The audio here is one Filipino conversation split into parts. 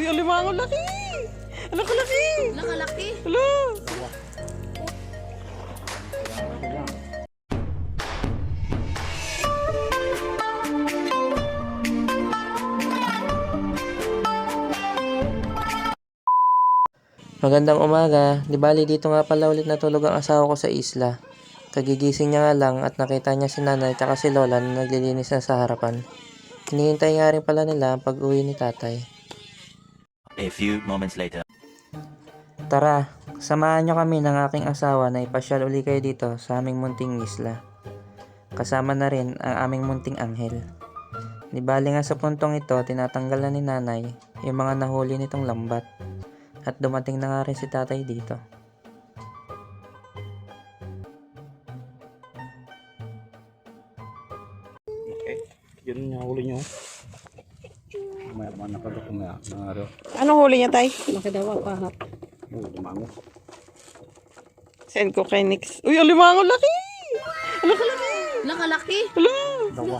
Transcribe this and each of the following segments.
Uy, alimango laki! Ala ka laki! Nakalaki. Ala! Magandang umaga. Di bali dito nga pala ulit natulog ang asawa ko sa isla. Kagigising niya nga lang at nakita niya si nanay at si lola na naglilinis na sa harapan. Hinihintay nga rin pala nila ang pag-uwi ni tatay. A few moments later. Tara, samahan niyo kami ng aking asawa na ipasyal uli kayo dito sa aming munting isla. Kasama na rin ang aming munting anghel. Di bali nga sa puntong ito, tinatanggal na ni nanay yung mga nahuli nitong lambat. At dumating na nga rin si tatay dito. Nakadok nga. Mga aro. Anong huli niya, tay? Laki daw ang pahat. Oh, dumango. Send ko kay Nix. Uy, alimango laki! Ala ka laki! Nakalaki. Ala! Dawa.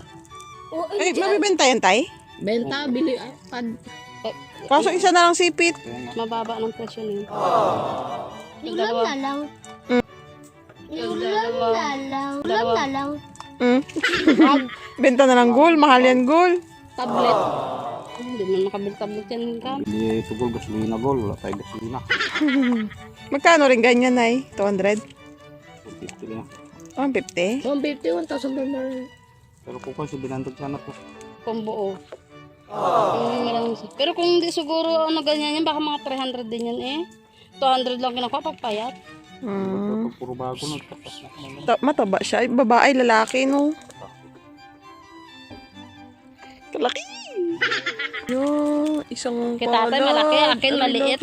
Ay, mabibenta yan, tay? Benta, bili. ah, Pad, eh, Kaso isa na lang sipit. mababa ng presyo niya. Ulam na lang. Ulam na lang. Ulam na lang. Mm. Benta na lang gold. Mahal yan gold. Tablet. Hindi man makabil tablet yan ka. Hindi tugol gasolina gol. Wala tayo gasolina. Magkano rin ganyan, ay? 200? 50 na. Oh, 50? 150, 1,000 dollar. Pero kung kasi binandog sana po. Kung buo. Yung lang siya. Pero kung hindi siguro ano ganyan yan, baka mga 300 din yan eh. 200 lang kinakuha pagpayat. Mm. Puro bago na. Ta- mataba siya. Ay, Babae, lalaki, no? Kalaki! Yo, isang Kay tatay, pala. malaki. Akin, Ang maliit.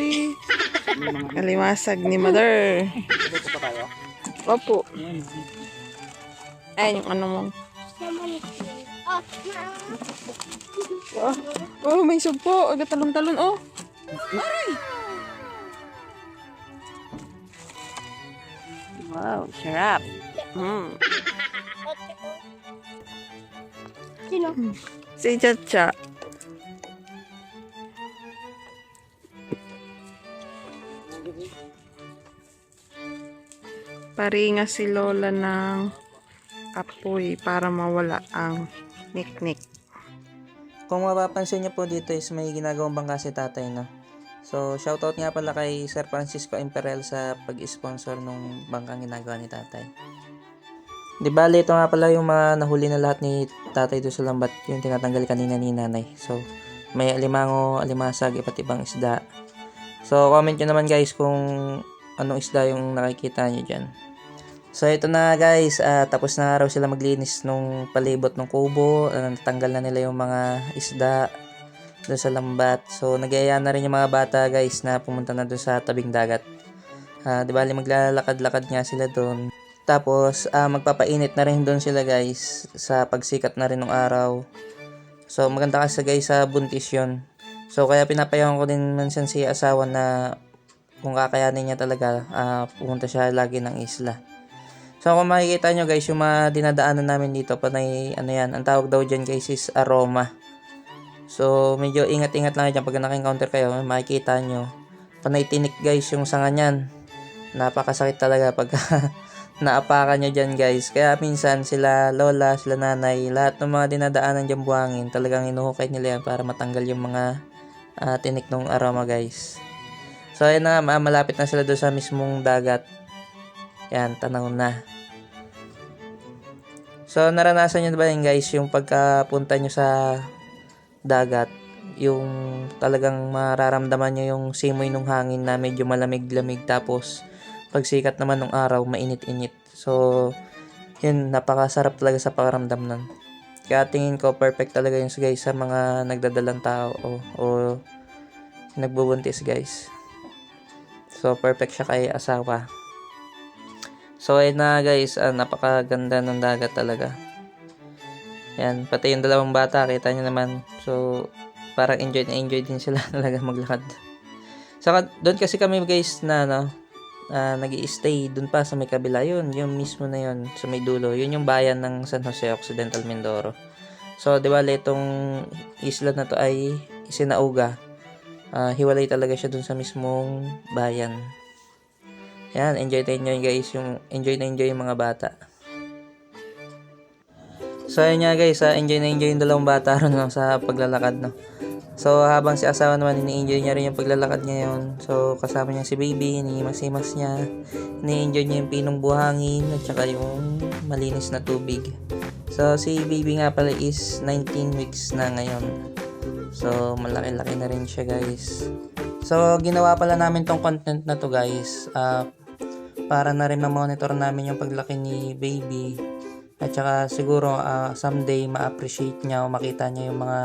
Kalimasag ni mother. Opo. Ay, yung ano mo. Oh, oh may sugpo. Aga talon-talon, oh. Aray! Wow, sarap. Mm. Sino? Si Chacha. Paringa si Lola ng apoy para mawala ang niknik. Kung mapapansin niyo po dito is may ginagawang bangka si tatay na. So, shoutout nga pala kay Sir Francisco Imperial sa pag-sponsor nung bangkang ginagawa ni tatay. Di bali, ito nga pala yung mga nahuli na lahat ni tatay doon sa lambat, yung tinatanggal kanina ni nanay. So, may alimango, alimasag, iba't ibang isda. So, comment nyo naman guys kung anong isda yung nakikita nyo dyan. So, ito na guys, ah, tapos na raw sila maglinis nung palibot ng kubo, uh, natanggal na nila yung mga isda doon sa lambat. So, nagaya na rin yung mga bata guys na pumunta na doon sa tabing dagat. Ah, di bali maglalakad-lakad nga sila doon. Tapos, ah, magpapainit na rin doon sila guys sa pagsikat na rin ng araw. So, maganda kasi guys sa buntis yun. So, kaya pinapayawan ko din minsan si asawa na kung kakayanin niya talaga, ah, pumunta siya lagi ng isla. So, kung makikita nyo guys, yung mga dinadaanan namin dito, panay, ano yan, ang tawag daw dyan guys is aroma. So, medyo ingat-ingat lang dyan pag naka-encounter kayo, makikita nyo. Panay tinik guys yung sanga niyan. Napakasakit talaga pag naapakan nyo dyan guys. Kaya minsan sila lola, sila nanay, lahat ng mga dinadaanan dyan buhangin, talagang inuhukay nila yan para matanggal yung mga ah, tinik ng aroma guys. So, ayun na, nga, ma- malapit na sila doon sa mismong dagat. Yan, tanaw na. So, naranasan nyo ba yun guys, yung pagkapunta nyo sa dagat, yung talagang mararamdaman nyo yung simoy ng hangin na medyo malamig-lamig tapos pagsikat naman ng araw, mainit-init. So, yun, napakasarap talaga sa pakaramdam nun. Kaya tingin ko perfect talaga yung guys sa mga nagdadalang tao o, o nagbubuntis guys. So, perfect siya kay asawa. So, ayun na guys, ah, napakaganda ng dagat talaga. Yan, pati yung dalawang bata, kita nyo naman. So, parang enjoy na enjoy din sila talaga maglakad. Saka, doon kasi kami guys na, ano, ah, nag stay doon pa sa may kabila. Yun, yung mismo na yun, sa may dulo. Yun yung bayan ng San Jose Occidental Mindoro. So, di ba, itong isla na to ay Isinauga. ah, hiwalay talaga siya dun sa mismong bayan. Yan, enjoy na enjoy guys, yung enjoy na enjoy yung mga bata. So ayun nga guys, ah, enjoy na enjoy yung dalawang bata ron no, sa paglalakad no. So habang si asawa naman ini-enjoy niya rin yung paglalakad ngayon. So kasama niya si baby, iniimas-imas niya. Ini-enjoy niya yung pinong buhangin at saka yung malinis na tubig. So si baby nga pala is 19 weeks na ngayon. So malaki-laki na rin siya guys. So ginawa pala namin tong content na to guys. ah, para na rin ma-monitor namin yung paglaki ni baby. At saka siguro ah, someday ma-appreciate niya o makita niya yung mga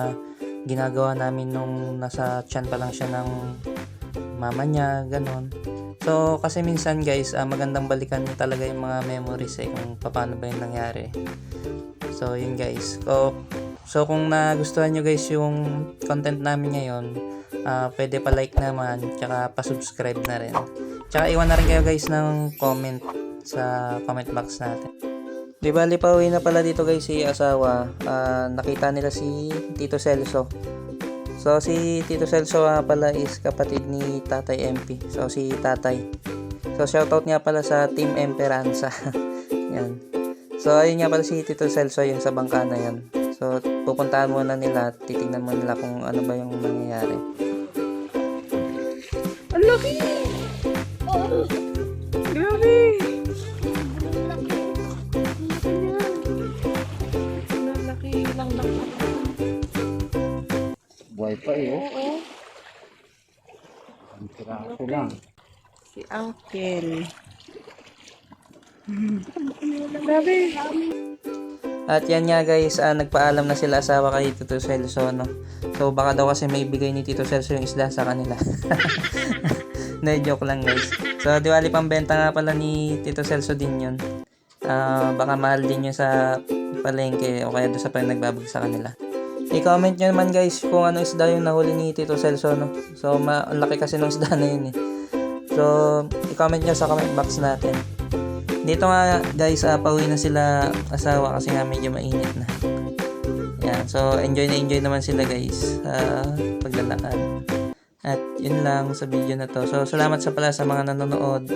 ginagawa namin nung nasa tiyan pa lang siya ng mama niya, ganon. So, kasi minsan guys, ah, magandang balikan talaga yung mga memories eh, kung paano ba yung nangyari. So, yun guys. So, so kung nagustuhan nyo guys yung content namin ngayon, ah, pwede pa like naman, tsaka pa-subscribe na rin. Tsaka iwan na rin kayo guys ng comment sa comment box natin. Di ba, pauwi na pala dito guys si asawa. Ah, nakita nila si Tito Celso. So, si Tito Celso nga pala is kapatid ni Tatay MP. So, si Tatay. So, shoutout nga pala sa Team Emperanza. yan. So, ayun nga pala si Tito Celso yung sa bangka na yan. So, pupuntahan muna nila at titignan mo nila kung ano ba yung nangyayari. Ang laki! Grabe! Ang laki lang lang. Buhay pa eh. Oh. Ang piraso lang. Si Uncle. Grabe! At yan nga guys, ah, nagpaalam na sila asawa kay Tito Celso, no? So baka daw kasi may bigay ni Tito Celso yung isda sa kanila. Na joke lang guys. So diwali pang benta nga pala ni Tito Celso din yun. Ah, baka mahal din yun sa palengke o kaya doon sa pa nagbabag sa kanila. I-comment nyo naman guys kung ano isda yung nahuli ni Tito Celso, no? So ma laki kasi ng isda na yun eh. So i-comment nyo sa comment box natin. Dito nga guys, uh, pauwi na sila asawa kasi nga medyo mainit na. Yan, so enjoy na enjoy naman sila guys sa paglalakad. At yun lang sa video na to. So salamat sa pala sa mga nanonood.